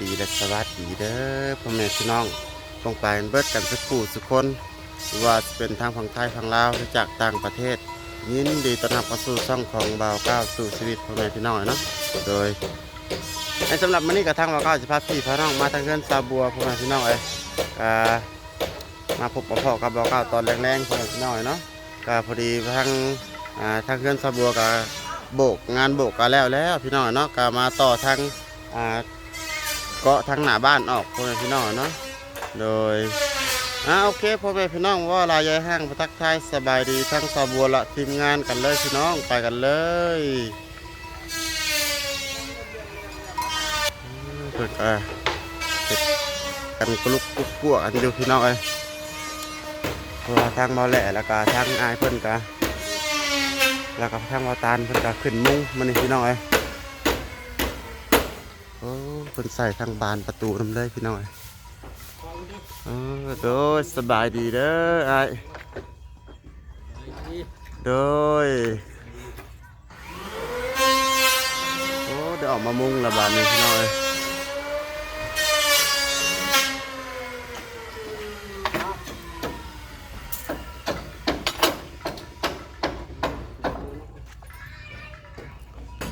สีและสวัสดีเด้อพ่อแม่พี่น้องลงไปเบิดกันสักคู่สักคนว่าเป็นทางฝั่งไทยฝั่งลาวหรือจากต่างประเทศ ยินดีต้อนรับเข้าสู่ช่องของบ่าวก้าวสู่ชีวิตพ่อแม่พี่น้องเนาะโดยในสำหรับวันนี้กับทางบ่าวก้าวจะพาพี่พาน้องมาทางเงินซาบัวพ่อแม่พี่น้องเอ้ยอ่ามาพบกับพ่อกับบ่าวก้าวตอนแรงๆพ่อแม่พี่น้องเอ้ยเนาะก็พอดีทางทางเงินซาบัวกับโบกงานโบกกันแล้วแล้วพี่น้องเนาะก็มาต่อทางอ่า เกาะทางหน้าบ้านออกพ่อแม่พี่น้องเนาะโดยอ่าโอเคพ่อแม่พี่น้องว่าลายยายห้างประทักทายสบายดีทั้งสาวบัวละทีมงานกันเลยพี่น้องไปกันเลยเปิดอ่าเสร็จกันกลุกกุ๊กกัวกันอยู่พี่น้องเอ้ยเพราะว่าทางเบาแหล่แล้วก็ทางอายเพิ่นกะแล้วก็ทางวาตานเพิ่นก็ขึ้นมุ้งมันนี่พี่น้องเอ้ยโอ้ เพิ่นใส่ทางบานประตูนำเลยพี่น้องเอ้ยเออโดยสบายดีเด้อไอ้โดยโอ้เดี๋ยวออกมามุ้งละบานนี้พี่น้องเอ้ย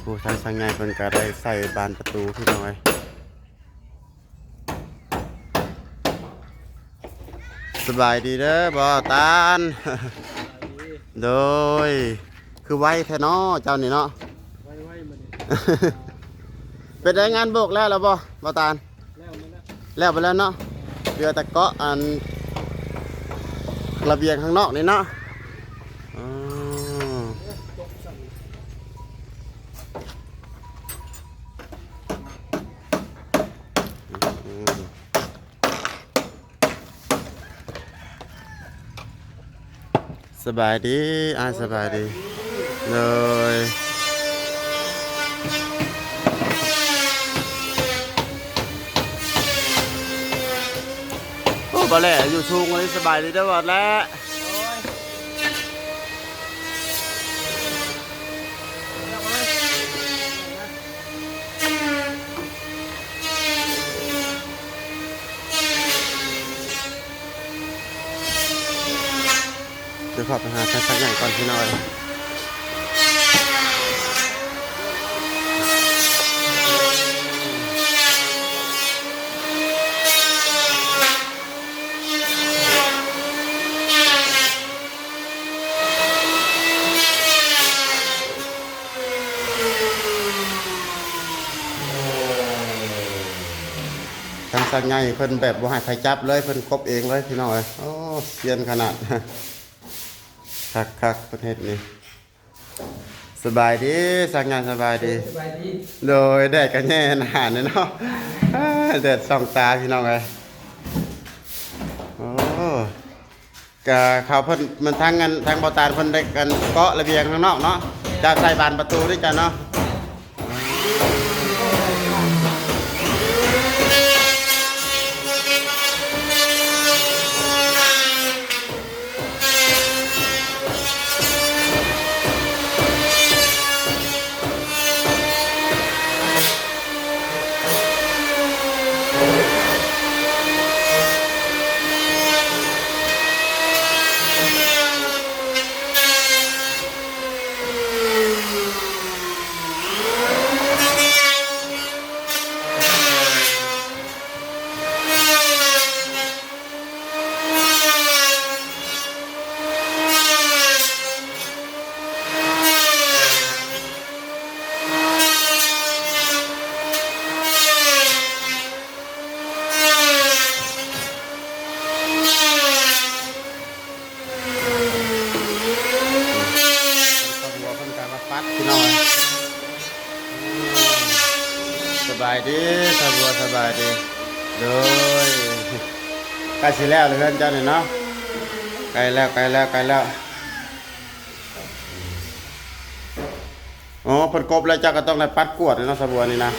ผู้ทางสังไงเพิ่นก็ได้ใส่บานประตูพี่น้อย สบายดีเด้อบ่ตานโดย คือไวแท้เนาะเจ้านี่เนาะไว้ไว้มันเป็นได้งานโบกแล้วเหรอบ่บ่ตาลแล้วมันแล้วไปแล้วเนาะเรือแต่เกาะอันระเบียงข้างนอกนี่เนาะ สบายดีอ่าสบายดี เลยโอ้บาแล่อยู่ชุงเลยสบายดีได้หมดแล้ว เดี๋ยวขอไปหาสักอย่างก่อนพี่น้อยทางสักอย่างเพิ่นแบบบ่ให้ใครจับเลยเพิ่นกบเองเลยพี่น้อยโอ้เซียนขนาด คักคักประเทศนี้สบายดีสักงานสบายดี สบายดี โดยแดดกันแน่นานเนาะอ่าแดดส่องตาพี่น้องเลยโอ้กะเขาเพิ่นมันทางกันทางบอตานเพิ่นได้กันเกาะระเบียงข้างนอกเนาะจะใส่บานประตูด้วยกันเนาะตำรวจเพิ่นกามาปัดพี่น้องเอ้ย สบายดีตำรวจสบายดีโดยใกล้สิแล้วเลยเพื่อนเจ้านี่เนาะใกล้แล้วใกล้แล้วใกล้แล้วอ๋อเพิ่นกบแล้วเจ้าก็ต้องได้ปัดกวดเลยเนาะสบัวนี่นะ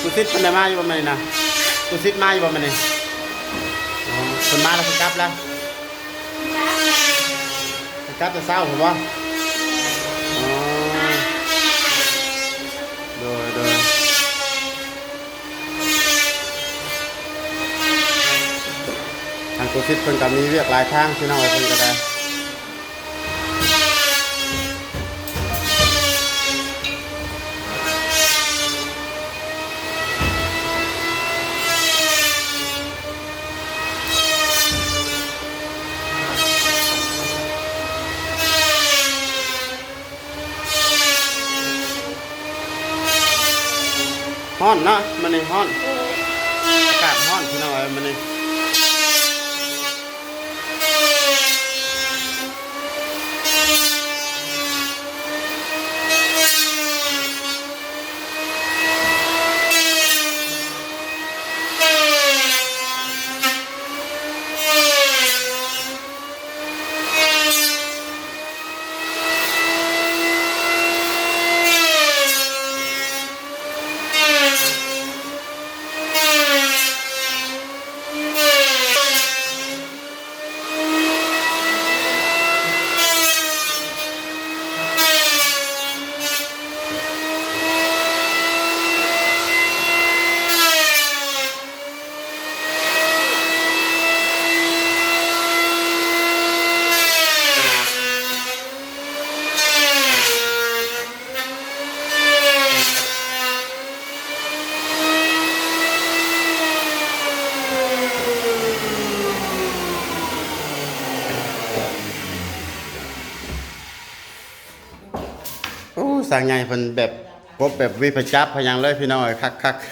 กูซิดเพิ่นได้มาอยู่บ่แม่นนี่นะ ตุซิดมาอยู่บ่มันนี่อ๋อคนมาแล้วคนกลับแล้วคนกลับจะเศร้าผมว่าโดยโดยทางตุซิดเพิ่นก็มีเรียกหลายทางที่น้องไว้เพิ่นก็ได้ อนเนาะมันในห้อนอากาศห้อนพี่น้องเอ้ยมันใน โอ้สั่งใหญ่เพิ่นแบบกบแบบวิพจับพยังเลยพี่น้องเอ้ยคักๆ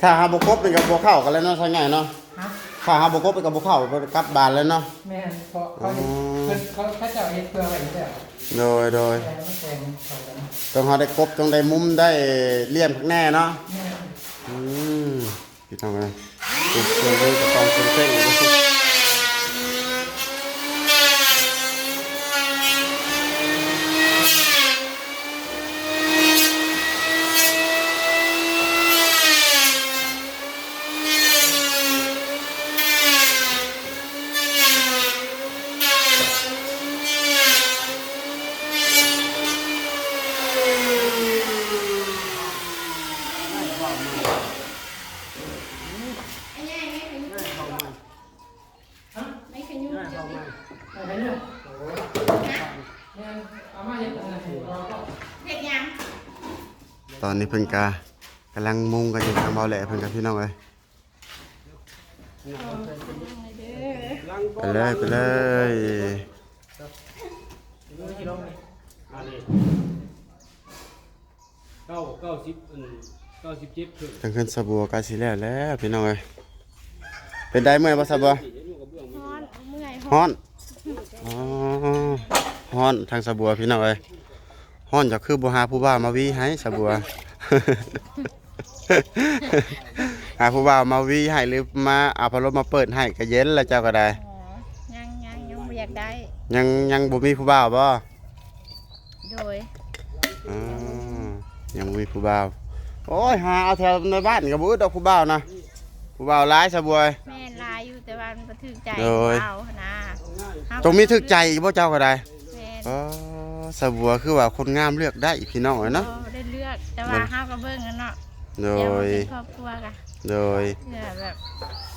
ถ้าหาบ่ครบเป็นกับบ่เข้ากันแล้วเนาะสั่งใหญ่เนาะฮะถ้าหาบ่ครบเป็นกับบ่เข้าไปกลับบ้านแล้วเนาะแม่นเพราะเขาเห็นเพิ่นเขาเขาจะเอาเฮ็ดเพื่อไว้อยู่แล้วโดยโดยแต่มันแพงเขากันต้องเฮาได้ครบต้องได้มุมได้เลี่ยมข้างแน่เนาะแม่น อืมพี่น้องเอ้ย ตุ๊กเพิ่นเลยกระตองเส้นๆเลย ไม่ขยุ่งจะไม่ อะไรเนี่ยโอ้ยแม่นเอามาเฮ็ดอันนั้นให้เราก็ เด็กยัง ต อนนี้เพิ่นกากำลังมุงกันอยู่ทางเบาแหล่เพิ่นกับพี่น้องเอ้ยไปเลยไปเลยอันนี้เก้าเก้าสิบอันเก้าสิบเจ็ดถึงทางขึ้นสะบัวกาสิแล้วแล้วพี่น้องเอ้ยเป็นได้เมื่อยบ่สะบัวที่จะอยู่กับเบื้องฮอนเมื่อยฮฮ้ออนนอ๋อฮ้อนทางสะบัวพี่น้องเอ้ย ฮ้อนจะคือบ่หาผู้บ่าวมาวีให้สะบัว หาผู้บ่าวมาวีให้หรือมาเอาพัดลมมาเปิดให้ก็เย็นแล้วเจ้าก็ได้ อ๋อยังยังยังไม่อยากได้ ยังยังบ่มีผู้บ่าวบ่โดยอ๋อยังบ่มีผู้บ่าวโอ้ยหาเอาแถวในบ้านก็บ่อึดดอกผู้บ่าวนะผู้บ่าวหลายสะบัว แม่ลายอยู่แต่ว่ามันบ่ถึกใจโดย เอานะเฮาตรงมีถึกใจอีกบ่เจ้าก็ได้แม่นอ๋อ สะบัวคือว่าคนงามเลือกได้พี่น้องเอ้ยเนาะบ่ได้เลือกแต่ว่าเฮาก็เบิ่งกันเนาะโดเดี๋ยวมันยเป็นครอบครัวกะโดยเพื่อแบบ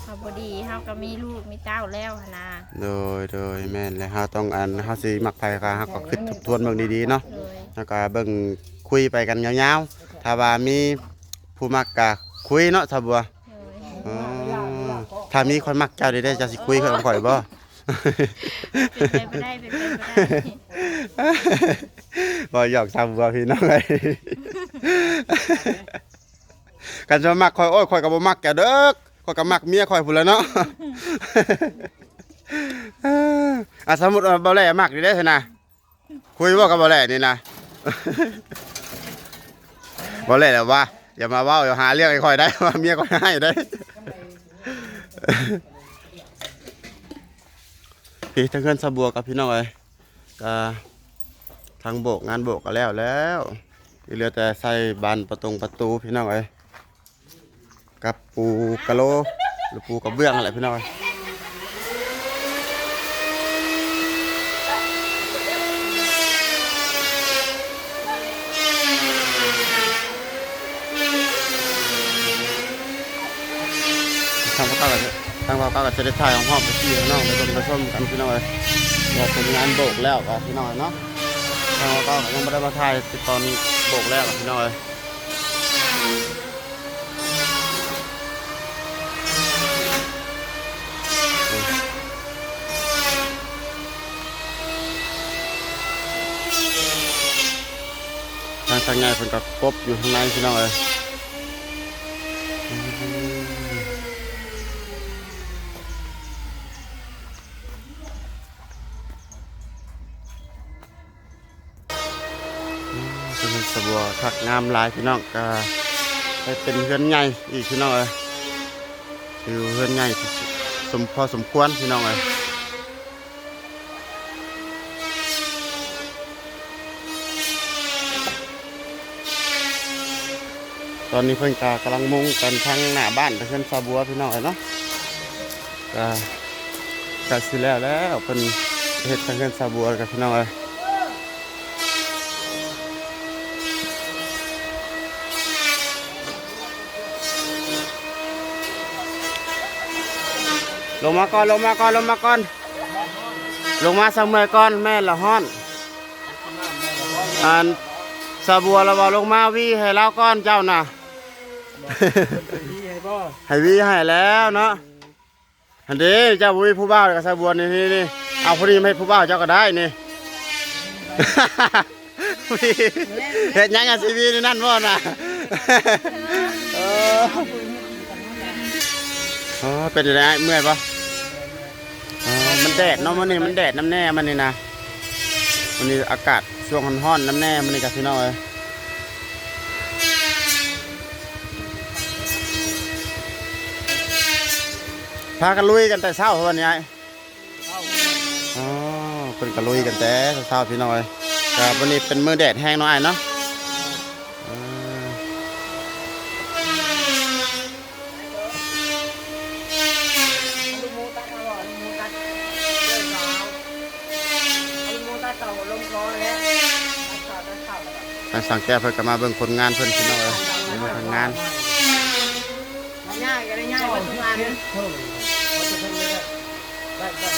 เฮาบ่ดีเฮาก็มีลูกมีเต้าแล้วหั้นนะโดยโดยแม่นแล้วเฮาต้องอันเฮาสิมักไผก็เฮาก็คิดทบทวนเบิ่งดีๆเนาะโดยแล้วก็เบิ่งคุยไปกันยาวๆถ้าว่ามีผู้มักก็คุยเนาะถ้าบัวโดยอ๋อถ้ามีคนมักเจ้าได้ได้จะสิคุยกับข่อยบ่ เป็นไปบ่ได้เป็นไปบ่ได้บ่หยอกทำบัวพี่น้องเอ้ยกันจะมักข่อยโอ้ยข่อยก็บ่มักแกเด้อข่อยก็มักเมียข่อยพุ่นแล้วเนาะอะสมมุติว่าบ่แลมักนี่ได้ซั่นนะคุยบ่กับบ่แล่นี่นะบ่แล่แล้วว่าอย่ามาเว้าอย่าหาเรื่องให้ข่อยได้ว่าเมียข่อยให้ได้ พี่ทั้งเงินสะบัวกับพี่น้องเอ้ยก็ทางโบกงานโบกก็แล้วแล้วเหลือแต่ใส่บานประตงประตูพี่น้องเอ้ยกับปูกะโลหรือปูกระเบื้องอะไรพี่น้องเอ้ยทางพ่อเก้าก็จะ ทางเก้าก็จะได้ถ่ายของห้องไปที่ข้างนอกไปชมไปชมกันพี่น้องเอ้ยว่าเป็นงานโบกแล้วก็พี่น้องเอ้ยเนาะทางเก้าก็ยังไม่ได้มาถ่ายตอนโบกแล้วก็พี่น้องเอ้ยทางทางไงเพิ่นก็กบอยู่ข้างในพี่น้องเอ้ย สบักงามหลายพี่น้องก็ไปเป็นเฮือนใหญ่อีกพี่น้องเอ้ยคือเฮือนใหญ่สมพอสมควรพี่น้องเอ้ยตอนนี้เพิ่นกากำลังมุ่งกันทั้งหน้าบ้านเพิ่นซาบัวพี่น้องเอ้ยเนาะก็ก็สิแล้วแล้วเพิ่นเฮ็ดทางเพิ่นซาบัวกับพี่น้องเอ้ย ลงมาก่อนลงมาก่อนลงมาก่อน ลงมาเสมอก่อนแม่ละฮ้อนอันสาบัวเราบอกลงมาวีให้เราก้อนเจ้าน่ะพี่ให้บ่ให้วีให้แล้วเนาะอันนี้เจ้าบุ้ยผู้บ่าวกับสาบัวนี่นี่นี่เอาพอดีไม่ให้ผู้บ่าวเจ้าก็ได้นี่เห็ดหยังไงซีวีนี่นั่นบ่น่ะเอออ๋อเป็นยังไงเมื่อยปะอ๋อ มันแดดเนาะมันนี่มันแดดน้ำแน่มันนี่นะมันนี่อากาศช่วงร้อนๆน้ำแน่มันนี่กับพี่น้องเอ้ยพากันลุยกันแต่เช้าวันนี้ไอ้อ๋อเป็นกันลุยกันแต่เช้าพี่น้อยครับวันนี้เป็นมือแดดแห้งหน้อยเนาะเออ ลูกมูตัดเอาบ่ลูกมูตัดเดินสาวเอาลูกมูตัดเต่าลงคอแล้วตัดเต่าตัดเต่าแล้ว ทาง สั่งแก้เพิ่นก็มาเบิ่งผลงานเพิ่นพี่น้องเอ้ยมาทำงานง่ายก็ได้ง่ายกว่าทุกงานนะเพิ่มเขาจะเพิ่มได้ได้ได้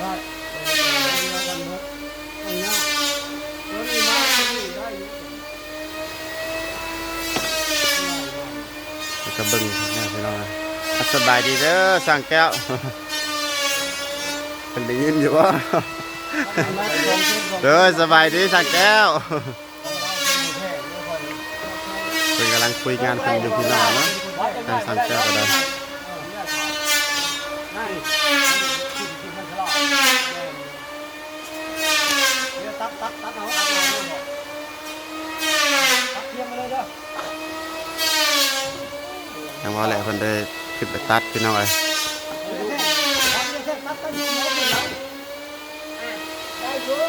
ได้เราทำหมดเอาน้าแล้วนี่มานี่ได้อยู่แล้วก็เบิ่งนะพี่น้องเอ้ยอะสบายดีเด้อสั่งแก้วเพิ่นได้ยินอยู่บ่เด้อสบายดีสั่งแก้ว เพิ่นกำลังคุยงานเพิ่นอยู่พี่น้องเนาะทางสั่งแก้วก็ได้ตัดตัดตัดเอาตัดเอาตัดเทียมมาเลยเด้อทางว่าแหละเพิ่นได้ขึ้นไปตัดพี่น้องเอ้ยตัดเส้นตัดตัดอยู่หมดเลยนะได้อยู่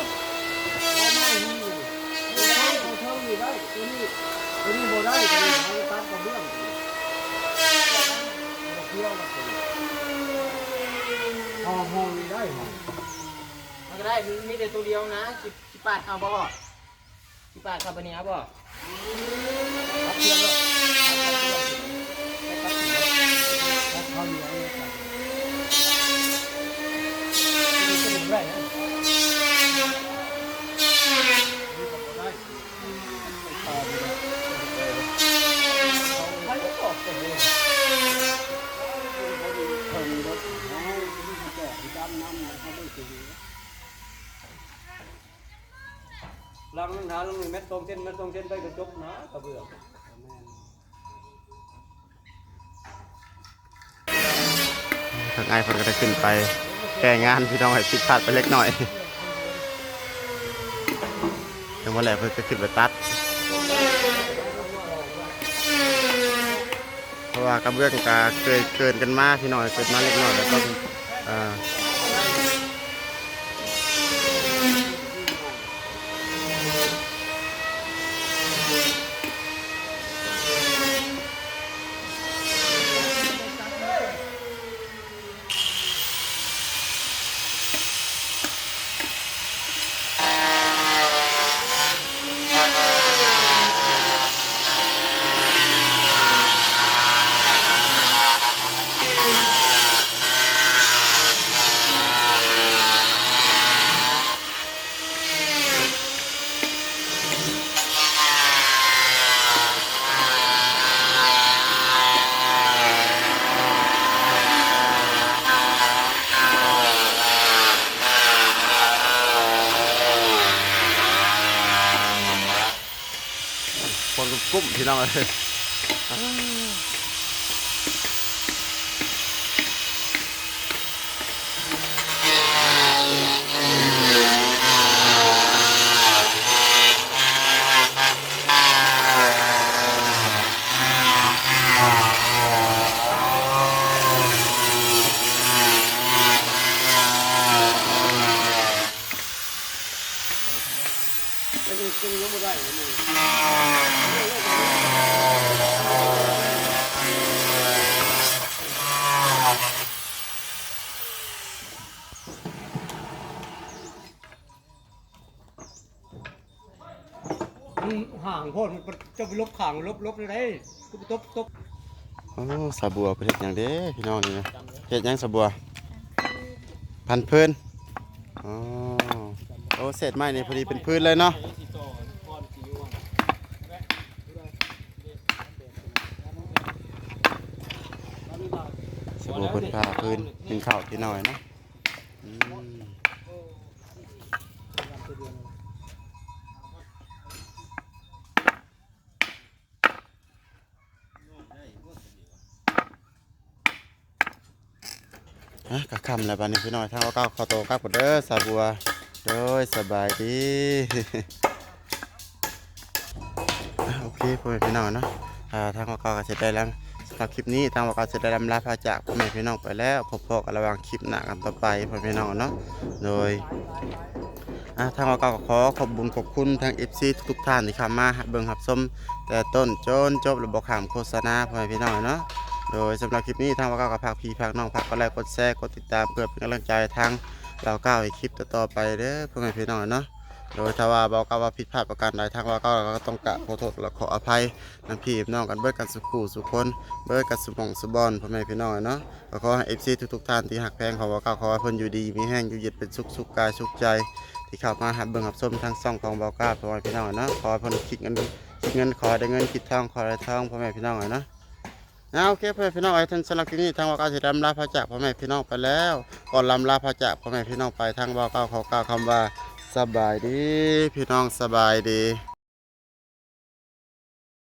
เอาไม้นี่เอาไม้เอาเท่า นี้ได้ตัวนี้ตัวนี้บ่ได้ตัวนี้เอาตัดกระเบื้องเอาเที่ยวมาตัวห้องห้องนี้ได้ห้องมันก็ได้มีแต่ตัวเดียวนะสิบสิบแปดเอาบ่สิบแปดครับวันนี้เอาบ่ตัดเทียมเลยตัดเทียมตัดเข้าอยู่เอาเลยตัดตัวนี้ก็เป็นไรนี่ก็บ่ได้ต่อไปเลยเอาไปก็ตอบกันเลย ลังนึงหาลงหนึ่ง เม็ดตรงเส้นเม็ดตรงเส้นไปกระจกนะกระเบื้องทางไอ้ายเพิ่นก็ได้ขึ้นไปแก้งานพี่น้องให้ผิดพลาดไปเล็กน้อยทางว่าแหละเพิ่นก็ขึ้นไปตัด เพราะว่ากระเบื้องกาเคยเกินกันมาพี่น้อยเกินมาเล็กน้อยแล้วก็อ่า พี่น้อ โพดมันจะไปลบขางลบลบเลยตบตบตบโอ้สาบัวประเทศอย่างเด้พี่น้องนี่นะเฮ็ดหยังสาบัว พันพื้นอ๋อโอ้เศษไม้นี่พอดีเป็นพื้นเลยเนาะสาบัวเพิ่นพาพื้นหนึ่งข้าวที่น้อยเนาะ ฮะกะคำแล้วบัดนี้พี่น้อยทางว่าเก้าขอโตวกลับก่อนเด้อสาบัวโดยสบายดีอะโอเคพ่อแม่พี่น้องเนาะอ่าทางว่าเก้าก็เสร็จได้แล้วสำหรับคลิปนี้ทางว่าเก้าเสร็จได้ลำลาพาจากพ่อแม่พี่น้องไปแล้วพบพอกันระหว่างคลิปหน้ากันต่อไปพ่อแม่พี่น้องเนาะโดย อะทางเราก็ขอขอบบุญขอบคุณทาง FC ทุกๆท่านที่เข้ามาเบิ่งรับชมแต่ต้นจนจบระบบขามโฆษณาพ่อแม่พี่น้องเนาะ โดยสำหรับคลิปนี้ทางเราก็ฝากพี่ฝากน้องฝากกดไลค์กดแชร์กดติดตามเพื่อเป็นกำลังใจทางเราก้าวให้คลิปต่อๆไปเด้อพ่อแม่พี่น้องเนาะโดยถ้าว่าบอกว่าผิดพลาดประการใดทางเราก็ก็ต้องกราบขอโทษและขออภัยทั้งพี่น้องกันเบิดกันสุขูสุคนเบิดกันสุบองสุบอนพ่อแม่พี่น้องเนาะก็ขอให้ FC ทุกๆท่านที่หักแพงขาว่าก้าวขอให้เพิ่นอยู่ดีมีแห้งอยู่เย็นเป็นสุขสุขกายสุขใจ ที่เข้ามาหับเบิ่งหับส้มทั้งซ่องของบาก้าพ่อแม่พี่น้องเนาะขอให้เพิ่นคิดเงินคิดเงินขอได้เงินคิดทองขอได้ทองพ่อแม่พี่น้องเนาะ เอาโอเคเพื่อนพี่น้องไอ้ท่านสลักที่นี่ทางว่าก้าสิรำลาพระจากพ่อแม่พี่น้องไปแล้วก่อนลำลาพระจากพ่อแม่พี่น้องไปทางว่าก้าเขากล่าวคำว่าสบายดี พี่น้องสบายดี